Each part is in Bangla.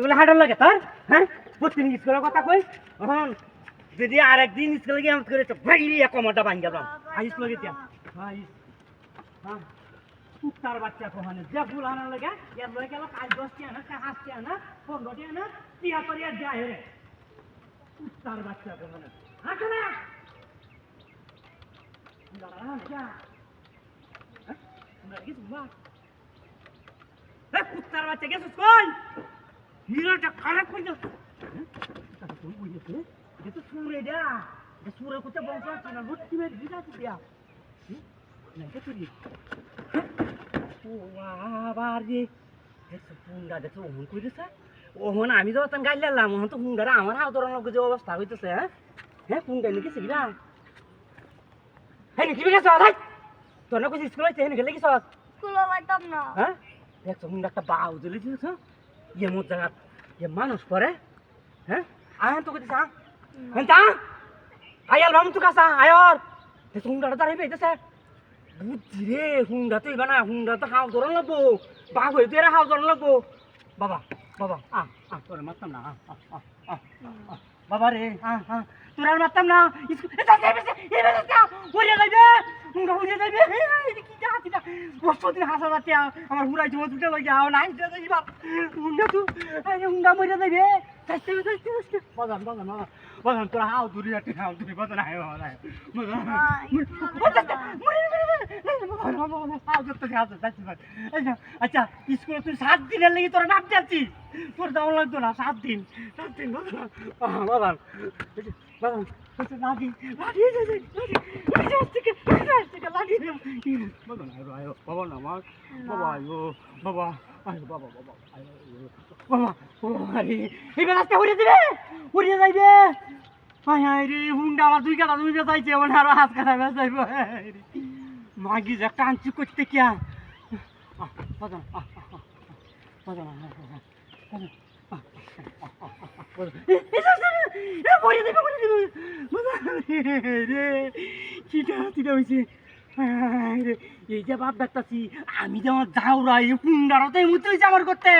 তোগুলো হাঁটার লাগে তোর হ্যাঁ? প্রতিদিন স্কুলের কথা কই, এখন যদি আর একদিন স্কুলে গিয়ে করে তো ভাইলি কমরটা ভাঙ গেলাম আই স্কুলে গিয়ে ভাই হ্যাঁ? কুত্তার বাচ্চা কোহানে যে ফুল আনার লাগে এর লগে গেল কাজ দশটি আনা হাসটি আনা, পনেরোটি আনা, টিয়া করে আর যায় রে। কুত্তার বাচ্চা কোহানে হাঁটো না। হ্যাঁ এ কুত্তার বাচ্চা গেছিস কই হিরোটা খারাপ করে যাচ্ছে তুই বুঝেছে এটা তো সুরে দা এটা সুরে কোথায় বংশ আছে না? ভর্তি মেয়ে দিয়া নাকি দেখছ হুন্ডা দেখছ ওহন আমি তো তখন গাইলে লাম ওহন তো হুন্ডারা আমার ধরার লোক যে অবস্থা হইতেছে হ্যাঁ? হ্যাঁ হুন্ডা নিয়ে গেছে কিনা হ্যাঁ নিকি গেছ? ভাই তোর না কইছিস স্কুল হইছে হ্যাঁ গেলে গেছ? স্কুলে যাইতাম না। হ্যাঁ? দেখছ হুন্ডা একটা বাউ দিলি দিছ ইয়ে মোর জায়গা ইয়ে মানুষ করে হ্যাঁ আয় তো কইছিস হ্যাঁ তা আয়াল বামু তো কাসা আয়র দেখছ হুন্ডাটা দাঁড়াই পেয়েছে বুদ্ধি রে হুন্ডা তো এবার না হুন্ডা তো হাও ধরন লাগবো বাঘ হয়ে তুই হাও ধরন লাগবো বাবা বাবা আ আ তোরে মারতাম না আ, আ, আ, বাবা রে আ আ তোর আর মারতাম না স্কুল এ যাচ্ছে এসে বসো দিন হাসা যাচ্ছে আমার হুড়াই জমা দুটো লাগে আও নাই হুন্ডা তো আরে হুন্ডা মরে যাইবে যাচ্ছে যাচ্ছে যাচ্ছে বাজান বাজান বাজান বাজান তোরা হাও দূরে যাচ্ছে হাও দূরে বাজান আয় বাজান আচ্ছা স্কুলে তুই সাত দিনের লেগে তোরা নাম যাচ্ছিস তোর যাওয়া লাগতো না সাত দিন সাত দিন বাবা বাবা লাঠি লাঠি লাঠি আয়ো বাবা না আমার বাবা আয়ো বাবা আয়ো বাবা বাবা বাবা আরে এবার আজকে উড়ে দিবে উড়ে যাইবে হায় হায় রে হুন্ডা আমার দুই কাটা দুই বেচাইছে আমার আরও হাত কাটা বেচাইব মাগি যা কাঞ্চু করতে কিয়া বাজান বাজান রে চিটা চিটা হয়েছে এই যে বাপ দেখতাছি আমি এই হয়েছে আমার করতে।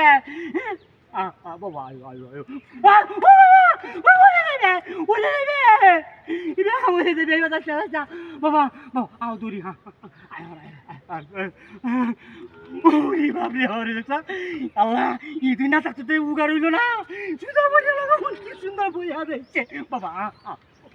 দেবে এটা ওলে দেবে এবার আচ্ছা আচ্ছা বাবা বাবা, আও দূরি হ্যাঁ আয় আয় ওরে রে আল্লাহ, এই দুই না থাকতে তো উগার হইল না। সুন্দর বইয়া সুন্দর বইয়া রয়েছে বাবা